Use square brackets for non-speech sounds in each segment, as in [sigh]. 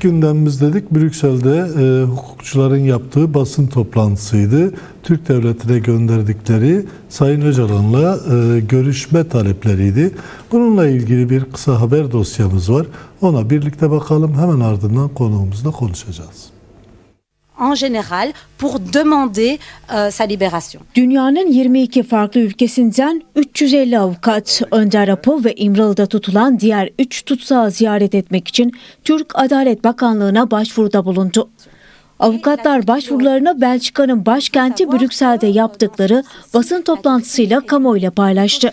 Gündemimiz dedik Brüksel'de e, hukukçuların yaptığı basın toplantısıydı. Türk Devleti'ne gönderdikleri Sayın Öcalan'la e, görüşme talepleriydi. Bununla ilgili bir kısa haber dosyamız var. Ona birlikte bakalım. Hemen ardından konuğumuzla konuşacağız. En général pour demander euh, sa libération. Dünyanın 22 farklı ülkesinden 350 avukat Önder Apo ve İmralı'da tutulan diğer 3 tutsağı ziyaret etmek için Türk Adalet Bakanlığı'na başvuruda bulundu. Avukatlar başvurularını Belçika'nın başkenti Brüksel'de yaptıkları basın toplantısıyla kamuoyuyla paylaştı.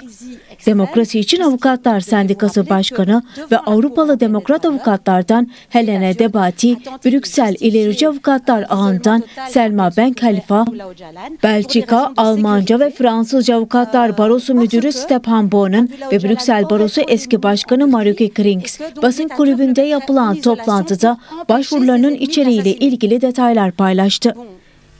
Demokrasi için Avukatlar Sendikası Başkanı ve Avrupalı Demokrat Avukatlardan Helene Debati, Brüksel İlerici Avukatlar Ağı'ndan Selma Ben Khalifa, Belçika, Almanca ve Fransızca Avukatlar Barosu Müdürü Stefan Bonen ve Brüksel Barosu eski başkanı Maruki Krings basın kulübünde yapılan toplantıda başvurularının içeriğiyle ilgili detaylar paylaştı.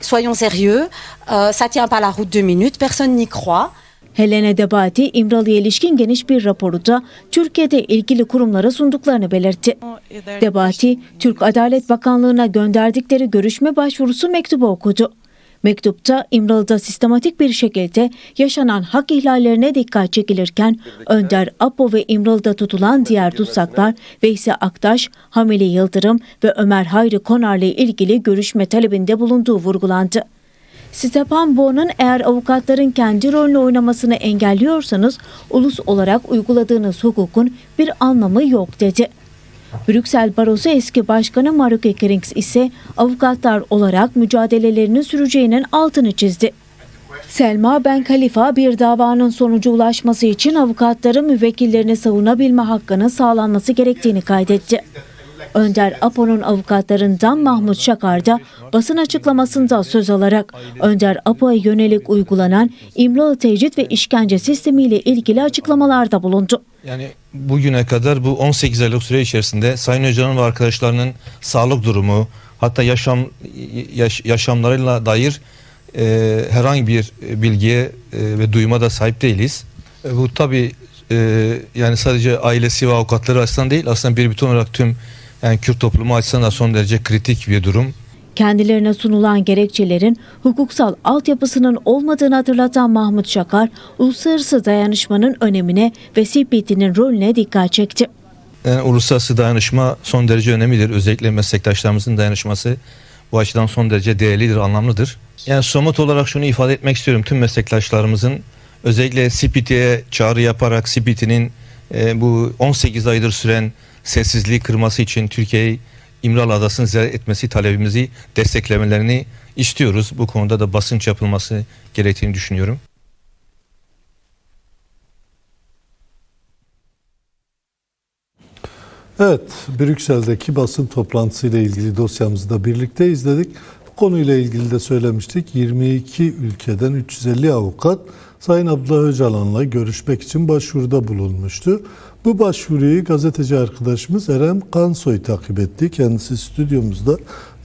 Soyons sérieux, euh, ça tient pas la route deux minutes, personne n'y croit. Helene Debati, İmralı'ya ilişkin geniş bir raporu da Türkiye'de ilgili kurumlara sunduklarını belirtti. Debati, Türk Adalet Bakanlığı'na gönderdikleri görüşme başvurusu mektubu okudu. Mektupta İmralı'da sistematik bir şekilde yaşanan hak ihlallerine dikkat çekilirken Önder Apo ve İmralı'da tutulan diğer tutsaklar Veysi Aktaş, Hamile Yıldırım ve Ömer Hayri Konar'la ilgili görüşme talebinde bulunduğu vurgulandı. Stepan Boğ'un eğer avukatların kendi rolünü oynamasını engelliyorsanız ulus olarak uyguladığınız hukukun bir anlamı yok dedi. Brüksel Barosu eski başkanı Maruke Krings ise avukatlar olarak mücadelelerini süreceğinin altını çizdi. Selma Ben Khalifa bir davanın sonucu ulaşması için avukatların müvekkillerini savunabilme hakkının sağlanması gerektiğini kaydetti. Önder Apo'nun avukatlarından Mahmut Şakar da basın açıklamasında söz alarak Önder Apo'ya yönelik uygulanan İmralı tecrit ve işkence sistemiyle ilgili açıklamalarda bulundu. Yani bugüne kadar bu 18 aylık süre içerisinde Sayın Öcalan ve arkadaşlarının sağlık durumu hatta yaşam yaş- yaşamlarıyla dair e, herhangi bir bilgiye e, ve duyuma da sahip değiliz. E, bu tabi yani sadece ailesi ve avukatları açısından değil aslında bir bütün olarak tüm yani Kürt toplumu açısından da son derece kritik bir durum. Kendilerine sunulan gerekçelerin hukuksal altyapısının olmadığını hatırlatan Mahmut Şakar, uluslararası dayanışmanın önemine ve CPT'nin rolüne dikkat çekti. Yani uluslararası dayanışma son derece önemlidir. Özellikle meslektaşlarımızın dayanışması bu açıdan son derece değerlidir, anlamlıdır. Yani somut olarak şunu ifade etmek istiyorum. Tüm meslektaşlarımızın özellikle CPT'ye çağrı yaparak CPT'nin e, bu 18 aydır süren sessizliği kırması için Türkiye'yi İmralı Adası'nı ziyaret etmesi talebimizi desteklemelerini istiyoruz. Bu konuda da basınç yapılması gerektiğini düşünüyorum. Evet, Brüksel'deki basın toplantısıyla ilgili dosyamızı da birlikte izledik. Bu konuyla ilgili de söylemiştik. 22 ülkeden 350 avukat Sayın Abdullah Öcalan'la görüşmek için başvuruda bulunmuştu. Bu başvuruyu gazeteci arkadaşımız Erem Kansoy takip etti. Kendisi stüdyomuzda.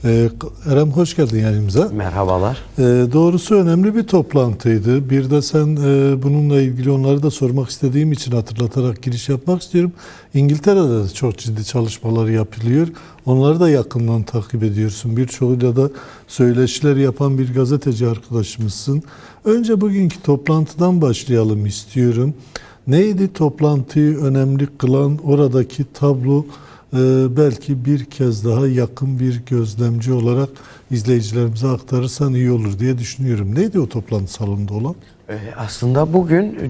Ee, Erem hoş geldin yayınımıza. Merhabalar. Ee, doğrusu önemli bir toplantıydı. Bir de sen e, bununla ilgili onları da sormak istediğim için hatırlatarak giriş yapmak istiyorum. İngiltere'de de çok ciddi çalışmalar yapılıyor. Onları da yakından takip ediyorsun. Birçoğuyla da söyleşiler yapan bir gazeteci arkadaşımızsın. Önce bugünkü toplantıdan başlayalım istiyorum. Neydi toplantıyı önemli kılan oradaki tablo? Ee, belki bir kez daha yakın bir gözlemci olarak izleyicilerimize aktarırsan iyi olur diye düşünüyorum. Neydi o toplantı salonunda olan? Ee, Aslında bugün e,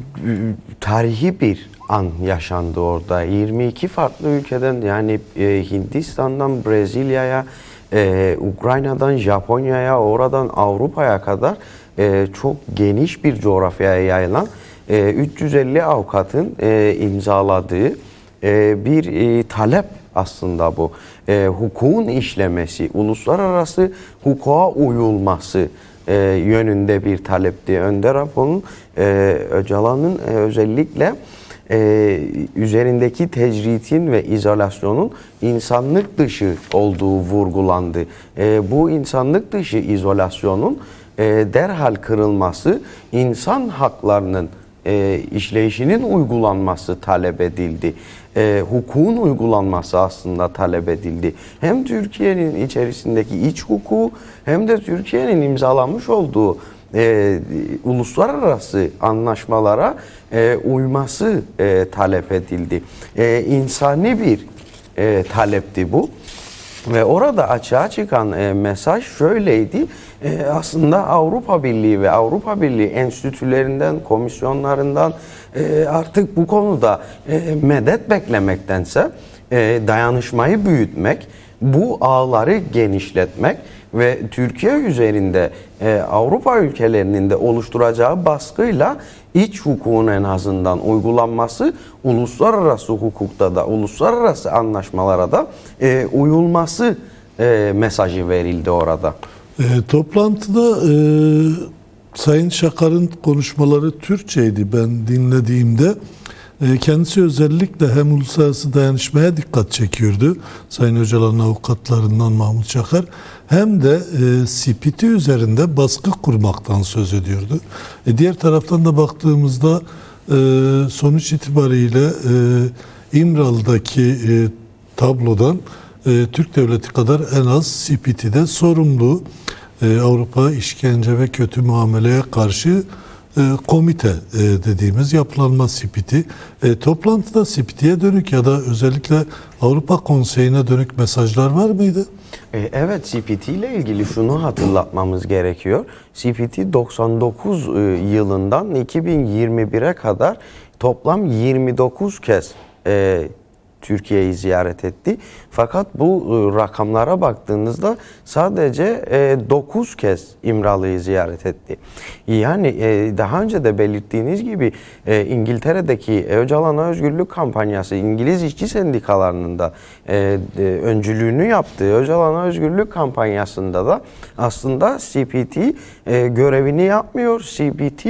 tarihi bir an yaşandı orada. 22 farklı ülkeden yani e, Hindistan'dan Brezilya'ya, e, Ukrayna'dan Japonya'ya, oradan Avrupa'ya kadar e, çok geniş bir coğrafyaya yayılan e, 350 avukatın e, imzaladığı e, bir e, talep aslında bu. E, hukukun işlemesi, uluslararası hukuka uyulması e, yönünde bir talepti. Önder Apo'nun, e, Öcalan'ın e, özellikle e, üzerindeki tecritin ve izolasyonun insanlık dışı olduğu vurgulandı. E, bu insanlık dışı izolasyonun e, derhal kırılması insan haklarının e, işleyişinin uygulanması talep edildi. E, hukukun uygulanması aslında talep edildi. Hem Türkiye'nin içerisindeki iç hukuku hem de Türkiye'nin imzalamış olduğu e, uluslararası anlaşmalara e, uyması e, talep edildi. E, insani bir e, talepti bu. Ve orada açığa çıkan e, mesaj şöyleydi. E, aslında Avrupa Birliği ve Avrupa Birliği enstitülerinden, komisyonlarından e, artık bu konuda e, medet beklemektense e, dayanışmayı büyütmek, bu ağları genişletmek ve Türkiye üzerinde e, Avrupa ülkelerinin de oluşturacağı baskıyla iç hukukun en azından uygulanması, uluslararası hukukta da, uluslararası anlaşmalara da e, uyulması e, mesajı verildi orada. E, toplantıda e, Sayın Şakar'ın konuşmaları Türkçeydi ben dinlediğimde. E, kendisi özellikle hem uluslararası dayanışmaya dikkat çekiyordu. Sayın Öcalan'ın avukatlarından Mahmut Şakar hem de e, CPT üzerinde baskı kurmaktan söz ediyordu. E, diğer taraftan da baktığımızda e, sonuç itibariyle e, İmralı'daki e, tablodan e, Türk devleti kadar en az CPT'de sorumlu e, Avrupa İşkence ve Kötü Muameleye Karşı komite e, dediğimiz yapılanma CPT. E, toplantıda CPT'ye dönük ya da özellikle Avrupa Konseyi'ne dönük mesajlar var mıydı? E, Evet CPT ile ilgili şunu hatırlatmamız gerekiyor. CPT 99 e, yılından 2021'e kadar toplam 29 kez e, Türkiye'yi ziyaret etti. Fakat bu e, rakamlara baktığınızda sadece e, 9 kez İmralı'yı ziyaret etti. Yani e, daha önce de belirttiğiniz gibi e, İngiltere'deki Öcalan Özgürlük kampanyası İngiliz işçi sendikalarının da e, e, öncülüğünü yaptığı Öcalan Özgürlük kampanyasında da aslında CPT e, görevini yapmıyor. CPT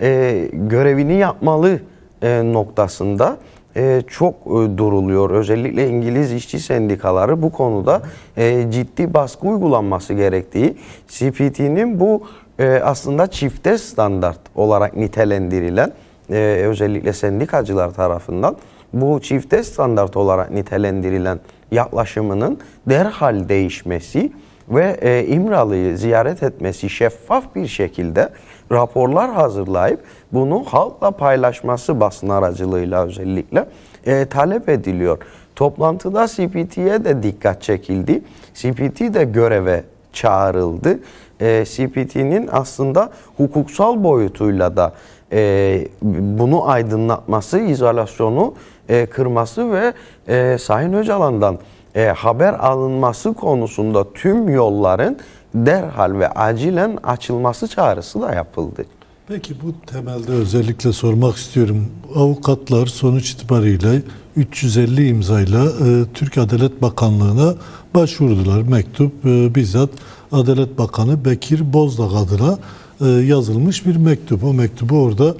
e, görevini yapmalı e, noktasında e, çok e, duruluyor. Özellikle İngiliz işçi sendikaları bu konuda e, ciddi baskı uygulanması gerektiği, CPT'nin bu e, aslında çifte standart olarak nitelendirilen e, özellikle sendikacılar tarafından bu çifte standart olarak nitelendirilen yaklaşımının derhal değişmesi ve e, İmralı'yı ziyaret etmesi şeffaf bir şekilde raporlar hazırlayıp bunu halkla paylaşması basın aracılığıyla özellikle e, talep ediliyor. Toplantıda CPT'ye de dikkat çekildi. CPT de göreve çağrıldı. E, CPT'nin aslında hukuksal boyutuyla da e, bunu aydınlatması, izolasyonu e, kırması ve e, Sayın Öcalan'dan e, haber alınması konusunda tüm yolların derhal ve acilen açılması çağrısı da yapıldı. Peki bu temelde özellikle sormak istiyorum. Avukatlar sonuç itibariyle 350 imzayla e, Türk Adalet Bakanlığı'na başvurdular. Mektup e, bizzat Adalet Bakanı Bekir Bozdağ adına e, yazılmış bir mektup. O mektubu orada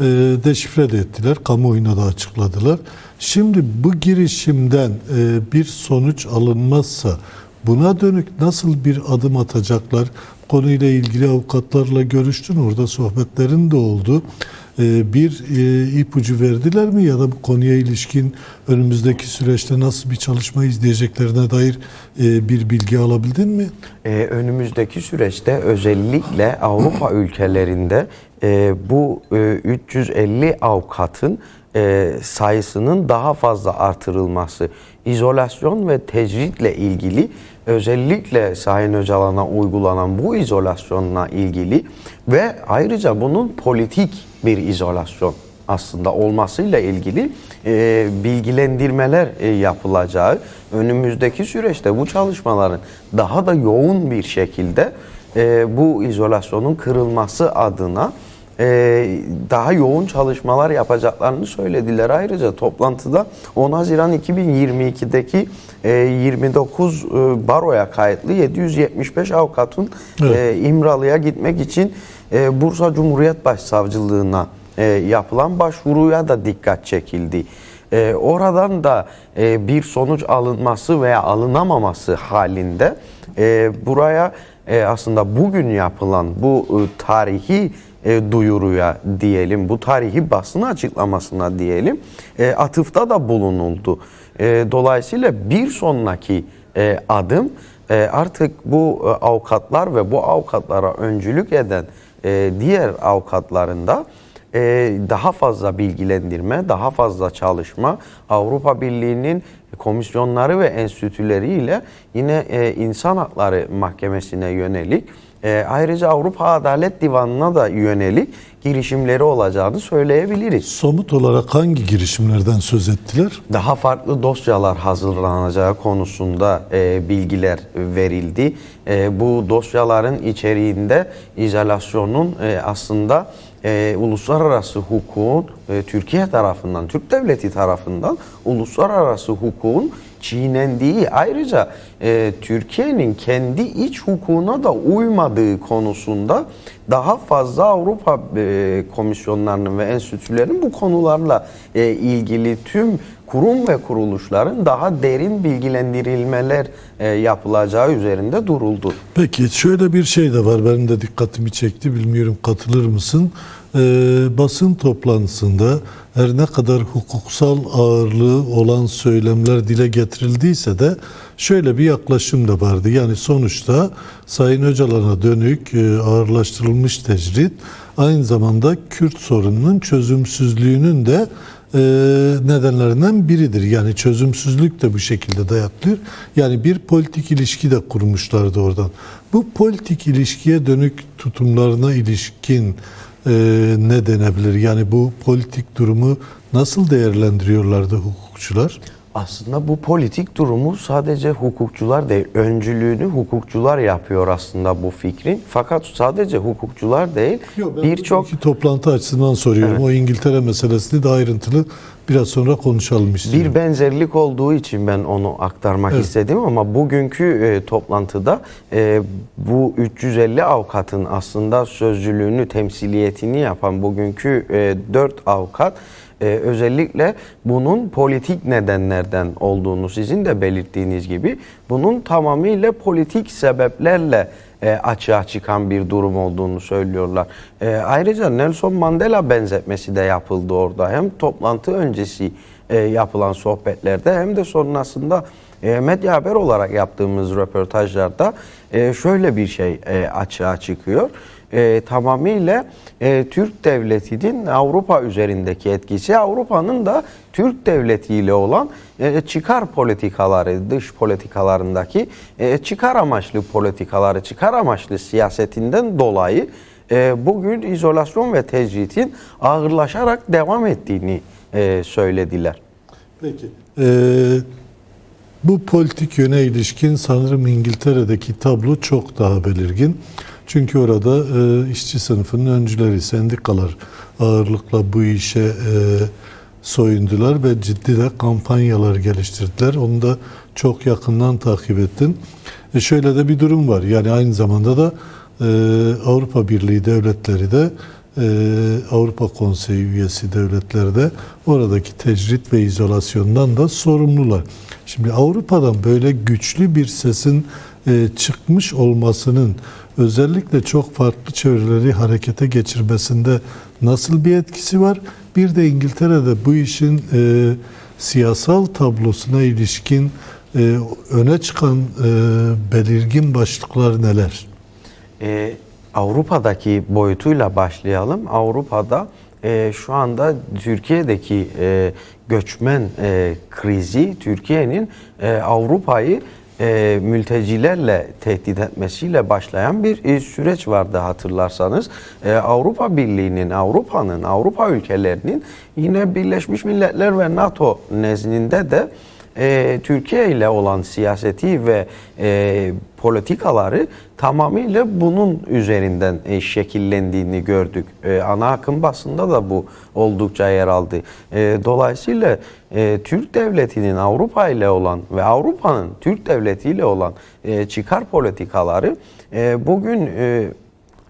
e, deşifre de ettiler. Kamuoyuna da açıkladılar. Şimdi bu girişimden e, bir sonuç alınmazsa buna dönük nasıl bir adım atacaklar? Konuyla ilgili avukatlarla görüştün. Orada sohbetlerin de oldu. Ee, Bir e, ipucu verdiler mi ya da bu konuya ilişkin önümüzdeki süreçte nasıl bir çalışma izleyeceklerine dair e, bir bilgi alabildin mi? Ee, önümüzdeki süreçte özellikle Avrupa [clears throat] ülkelerinde e, bu e, 350 avukatın sayısının daha fazla artırılması, izolasyon ve tecritle ilgili özellikle Sayın Öcalan'a uygulanan bu izolasyonla ilgili ve ayrıca bunun politik bir izolasyon aslında olmasıyla ilgili e, bilgilendirmeler e, yapılacağı önümüzdeki süreçte bu çalışmaların daha da yoğun bir şekilde e, bu izolasyonun kırılması adına e, daha yoğun çalışmalar yapacaklarını söylediler. Ayrıca toplantıda 10 Haziran 2022'deki e, 29 e, baroya kayıtlı 775 avukatın Evet. e, İmralı'ya gitmek için e, Bursa Cumhuriyet Başsavcılığına e, yapılan başvuruya da dikkat çekildi. e, oradan da e, bir sonuç alınması veya alınamaması halinde e, buraya e, aslında bugün yapılan bu e, tarihi e, duyuruya diyelim, bu tarihi basın açıklamasına diyelim, e, atıfta da bulunuldu. E, dolayısıyla bir sonraki e, adım e, artık bu e, avukatlar ve bu avukatlara öncülük eden e, diğer avukatların da e, daha fazla bilgilendirme, daha fazla çalışma, Avrupa Birliği'nin komisyonları ve enstitüleriyle yine e, İnsan Hakları Mahkemesi'ne yönelik e, ayrıca Avrupa Adalet Divanı'na da yönelik girişimleri olacağını söyleyebiliriz. Somut olarak hangi girişimlerden söz ettiler? Daha farklı dosyalar hazırlanacağı konusunda e, bilgiler verildi. E, bu dosyaların içeriğinde izolasyonun e, aslında e, uluslararası hukukun e, Türkiye tarafından, Türk devleti tarafından uluslararası hukukun çiğnendiği ayrıca e, Türkiye'nin kendi iç hukukuna da uymadığı konusunda daha fazla Avrupa e, komisyonlarının ve enstitülerin bu konularla e, ilgili tüm kurum ve kuruluşların daha derin bilgilendirilmeler e, yapılacağı üzerinde duruldu. Peki şöyle bir şey de var benim de dikkatimi çekti bilmiyorum katılır mısın? Ee, basın toplantısında her ne kadar hukuksal ağırlığı olan söylemler dile getirildiyse de şöyle bir yaklaşım da vardı. Yani sonuçta Sayın Öcalan'a dönük e, ağırlaştırılmış tecrit aynı zamanda Kürt sorununun çözümsüzlüğünün de e, nedenlerinden biridir. Yani çözümsüzlük de bu şekilde dayatılıyor. Yani bir politik ilişki de kurmuşlardı oradan. Bu politik ilişkiye dönük tutumlarına ilişkin e, ne denebilir? Yani bu politik durumu nasıl değerlendiriyorlardı hukukçular? Aslında bu politik durumu sadece hukukçular değil, öncülüğünü hukukçular yapıyor aslında bu fikrin. Fakat sadece hukukçular değil, birçok toplantı açısından soruyorum. O İngiltere meselesini de ayrıntılı biraz sonra konuşalım istiyorum. Bir benzerlik olduğu için ben onu aktarmak Evet. istedim ama bugünkü e, toplantıda e, bu 350 avukatın aslında sözcülüğünü, temsiliyetini yapan bugünkü e, 4 avukat e, özellikle bunun politik nedenlerden olduğunu sizin de belirttiğiniz gibi bunun tamamıyla politik sebeplerle e, açığa çıkan bir durum olduğunu söylüyorlar. E, ayrıca Nelson Mandela benzetmesi de yapıldı orada. Hem toplantı öncesi e, yapılan sohbetlerde hem de sonrasında e, medya haber olarak yaptığımız röportajlarda e, şöyle bir şey e, açığa çıkıyor. E, tamamıyla e, Türk devletinin Avrupa üzerindeki etkisi, Avrupa'nın da Türk devletiyle olan e, çıkar politikaları, dış politikalarındaki e, çıkar amaçlı politikaları, çıkar amaçlı siyasetinden dolayı e, bugün izolasyon ve tecritin ağırlaşarak devam ettiğini e, söylediler. Peki. Ee, bu politik yöne ilişkin sanırım İngiltere'deki tablo çok daha belirgin. Çünkü orada e, işçi sınıfının öncüleri, sendikalar ağırlıkla bu işe e, soyundular ve ciddi de kampanyalar geliştirdiler. Onu da çok yakından takip ettim. E şöyle de bir durum var. Yani aynı zamanda da e, Avrupa Birliği devletleri de e, Avrupa Konseyi üyesi devletleri de oradaki tecrit ve izolasyondan da sorumlular. Şimdi Avrupa'dan böyle güçlü bir sesin e, çıkmış olmasının özellikle çok farklı çevreleri harekete geçirmesinde nasıl bir etkisi var? Bir de İngiltere'de bu işin e, siyasal tablosuna ilişkin e, öne çıkan e, belirgin başlıklar neler? Ee, Avrupa'daki boyutuyla başlayalım. Avrupa'da e, şu anda Türkiye'deki e, göçmen e, krizi Türkiye'nin e, Avrupa'yı e, mültecilerle tehdit etmesiyle başlayan bir e, süreç vardı hatırlarsanız. E, Avrupa Birliği'nin, Avrupa'nın, Avrupa ülkelerinin yine Birleşmiş Milletler ve NATO nezdinde de e, Türkiye ile olan siyaseti ve e, politikaları tamamıyla bunun üzerinden e, şekillendiğini gördük. E, ana akım basında da bu oldukça yer aldı. E, dolayısıyla e, Türk devletinin Avrupa ile olan ve Avrupa'nın Türk devleti ile olan e, çıkar politikaları e, bugün e,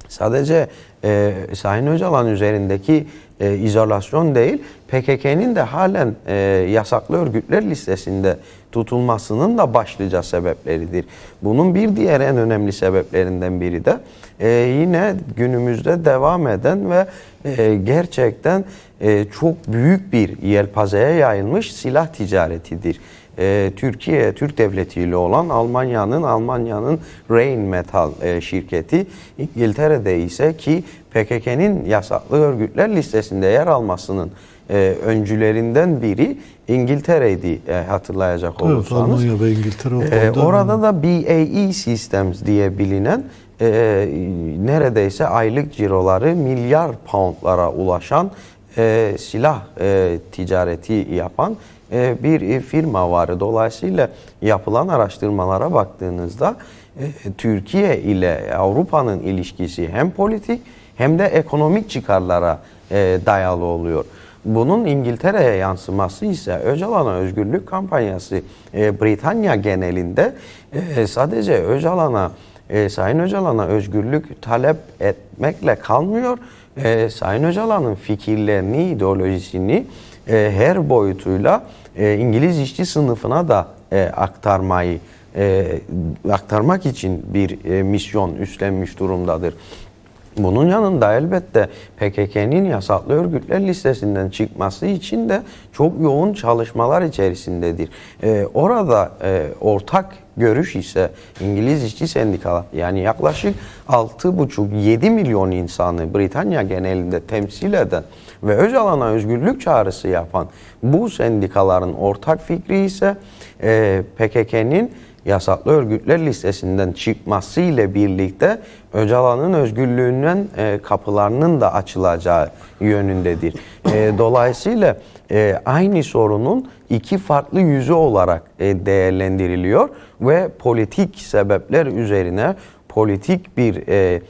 sadece e, Sayın Öcalan üzerindeki e, izolasyon değil, PKK'nin de halen e, yasaklı örgütler listesinde tutulmasının da başlıca sebepleridir. Bunun bir diğer en önemli sebeplerinden biri de e, yine günümüzde devam eden ve e, gerçekten e, çok büyük bir yelpazeye yayılmış silah ticaretidir. E, Türkiye, Türk Devleti ile olan Almanya'nın Almanya'nın Rheinmetall e, şirketi, İngiltere'de ise ki PKK'nin yasaklı örgütler listesinde yer almasının e, öncülerinden biri İngiltere'ydi e, hatırlayacak Evet, olursanız. Almanya ve İngiltere konuda orada da BAE Systems diye bilinen e, neredeyse aylık ciroları milyar poundlara ulaşan e, silah e, ticareti yapan e, bir e, firma var. Dolayısıyla yapılan araştırmalara baktığınızda e, Türkiye ile Avrupa'nın ilişkisi hem politik hem de ekonomik çıkarlara e, dayalı oluyor. Bunun İngiltere'ye yansıması ise Öcalan'a özgürlük kampanyası e, Britanya genelinde e, sadece Öcalan'a e, Sayın Öcalan'a özgürlük talep etmekle kalmıyor. E, Sayın Öcalan'ın fikirlerini, ideolojisini e, her boyutuyla e, İngiliz işçi sınıfına da e, aktarmayı e, aktarmak için bir e, misyon üstlenmiş durumdadır. Bunun yanında elbette PKK'nin yasaklı örgütler listesinden çıkması için de çok yoğun çalışmalar içerisindedir. Ee, orada e, ortak görüş ise İngiliz işçi sendikaları yani yaklaşık 6,5-7 milyon insanı Britanya genelinde temsil eden ve Öcalan'a özgürlük çağrısı yapan bu sendikaların ortak fikri ise e, PKK'nin yasaklı örgütler listesinden çıkması ile birlikte Öcalan'ın özgürlüğünden e, kapılarının da açılacağı yönündedir. E, dolayısıyla e, aynı sorunun iki farklı yüzü olarak e, değerlendiriliyor ve politik sebepler üzerine politik bir e,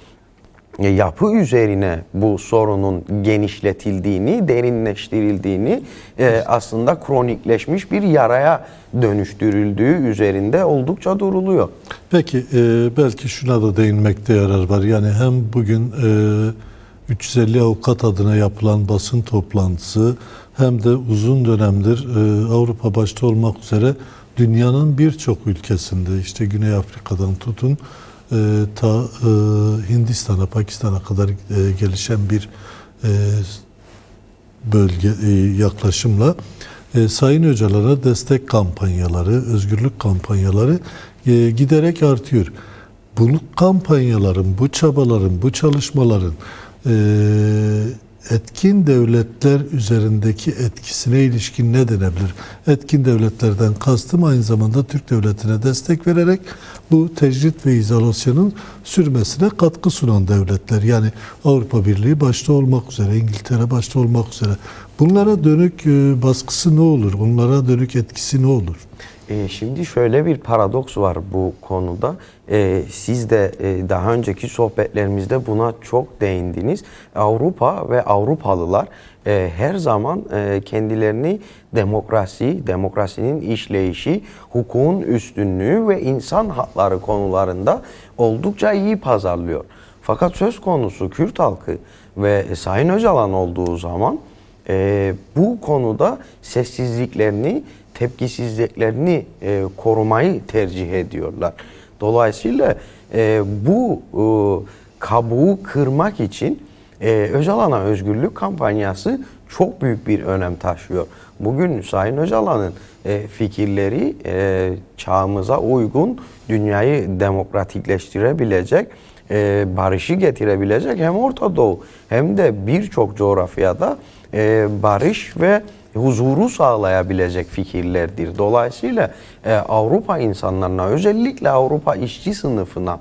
yapı üzerine bu sorunun genişletildiğini, derinleştirildiğini, e, aslında kronikleşmiş bir yaraya dönüştürüldüğü üzerinde oldukça duruluyor. Peki e, belki şuna da değinmekte yarar var. Yani hem bugün e, 350 avukat adına yapılan basın toplantısı hem de uzun dönemdir e, Avrupa başta olmak üzere dünyanın birçok ülkesinde işte Güney Afrika'dan tutun e, ta e, Hindistan'a, Pakistan'a kadar e, gelişen bir e, bölge e, yaklaşımla e, Sayın Öcalan'a destek kampanyaları, özgürlük kampanyaları e, giderek artıyor. Bu kampanyaların, bu çabaların, bu çalışmaların e, etkin devletler üzerindeki etkisine ilişkin ne denebilir? Etkin devletlerden kastım aynı zamanda Türk devletine destek vererek bu tecrit ve izolasyonun sürmesine katkı sunan devletler. Yani Avrupa Birliği başta olmak üzere, İngiltere başta olmak üzere. Bunlara dönük e, baskısı ne olur? Bunlara dönük etkisi ne olur? E, şimdi şöyle bir paradoks var bu konuda. E, siz de e, daha önceki sohbetlerimizde buna çok değindiniz. Avrupa ve Avrupalılar her zaman kendilerini demokrasi, demokrasinin işleyişi, hukukun üstünlüğü ve insan hakları konularında oldukça iyi pazarlıyor. Fakat söz konusu Kürt halkı ve Sayın Öcalan olduğu zaman bu konuda sessizliklerini, tepkisizliklerini e, korumayı tercih ediyorlar. Dolayısıyla e, bu e, kabuğu kırmak için e, Öcalan'a özgürlük kampanyası çok büyük bir önem taşıyor. Bugün Sayın Öcalan'ın e, fikirleri e, çağımıza uygun, dünyayı demokratikleştirebilecek, e, barışı getirebilecek hem Orta Doğu hem de birçok coğrafyada e, barış ve huzuru sağlayabilecek fikirlerdir. Dolayısıyla e, Avrupa insanlarına özellikle Avrupa işçi sınıfına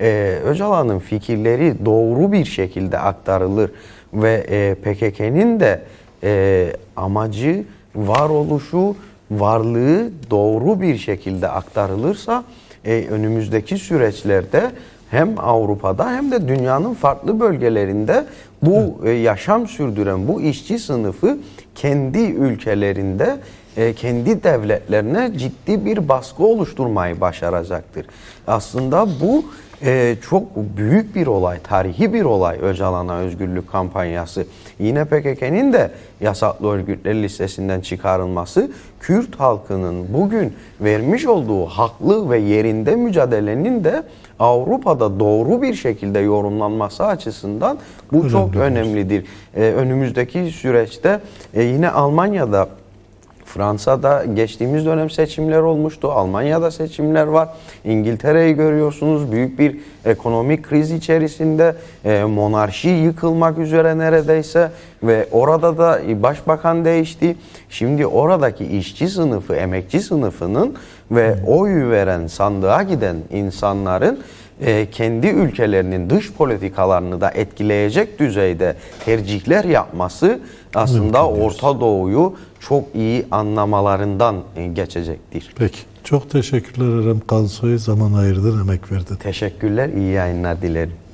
e, Öcalan'ın fikirleri doğru bir şekilde aktarılır ve e, PKK'nin de e, amacı, varoluşu, varlığı doğru bir şekilde aktarılırsa e, önümüzdeki süreçlerde hem Avrupa'da hem de dünyanın farklı bölgelerinde bu e, yaşam sürdüren bu işçi sınıfı kendi ülkelerinde e, kendi devletlerine ciddi bir baskı oluşturmayı başaracaktır. Aslında bu e, çok büyük bir olay, tarihi bir olay Öcalan'a özgürlük kampanyası. Yine PKK'nin de yasaklı örgütler listesinden çıkarılması Kürt halkının bugün vermiş olduğu haklı ve yerinde mücadelenin de Avrupa'da doğru bir şekilde yorumlanması açısından bu çok Önemli. önemlidir. E, önümüzdeki süreçte e, yine Almanya'da Fransa'da geçtiğimiz dönem seçimler olmuştu. Almanya'da seçimler var. İngiltere'yi görüyorsunuz. Büyük bir ekonomik kriz içerisinde e, monarşi yıkılmak üzere neredeyse ve orada da başbakan değişti. Şimdi oradaki işçi sınıfı, emekçi sınıfının ve oy veren sandığa giden insanların e, kendi ülkelerinin dış politikalarını da etkileyecek düzeyde tercihler yapması aslında Mümkün. Orta Doğu'yu çok iyi anlamalarından e, geçecektir. Peki. Çok teşekkürler Erem Kansoy. Zaman ayırdın, emek verdin. Teşekkürler, iyi yayınlar dilerim.